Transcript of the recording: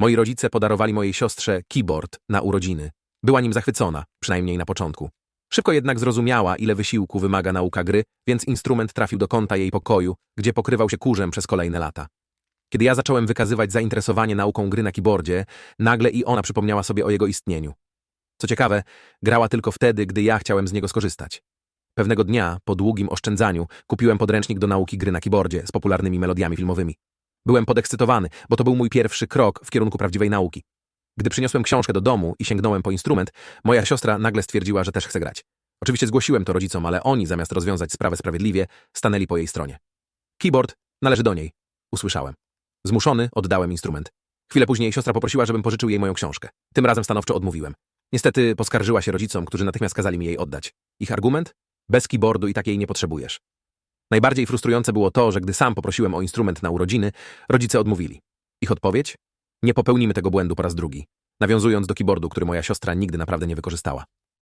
Moi rodzice podarowali mojej siostrze keyboard na urodziny. Była nim zachwycona, przynajmniej na początku. Szybko jednak zrozumiała, ile wysiłku wymaga nauka gry, więc instrument trafił do kąta jej pokoju, gdzie pokrywał się kurzem przez kolejne lata. Kiedy ja zacząłem wykazywać zainteresowanie nauką gry na keyboardzie, nagle i ona przypomniała sobie o jego istnieniu. Co ciekawe, grała tylko wtedy, gdy ja chciałem z niego skorzystać. Pewnego dnia, po długim oszczędzaniu, kupiłem podręcznik do nauki gry na keyboardzie z popularnymi melodiami filmowymi. Byłem podekscytowany, bo to był mój pierwszy krok w kierunku prawdziwej nauki. Gdy przyniosłem książkę do domu i sięgnąłem po instrument, moja siostra nagle stwierdziła, że też chce grać. Oczywiście zgłosiłem to rodzicom, ale oni, zamiast rozwiązać sprawę sprawiedliwie, stanęli po jej stronie. Keyboard należy do niej, usłyszałem. Zmuszony, oddałem instrument. Chwilę później siostra poprosiła, żebym pożyczył jej moją książkę. Tym razem stanowczo odmówiłem. Niestety poskarżyła się rodzicom, którzy natychmiast kazali mi jej oddać. Ich argument? Bez keyboardu i takiej nie potrzebujesz. Najbardziej frustrujące było to, że gdy sam poprosiłem o instrument na urodziny, rodzice odmówili. Ich odpowiedź? Nie popełnimy tego błędu po raz drugi, nawiązując do keyboardu, który moja siostra nigdy naprawdę nie wykorzystała.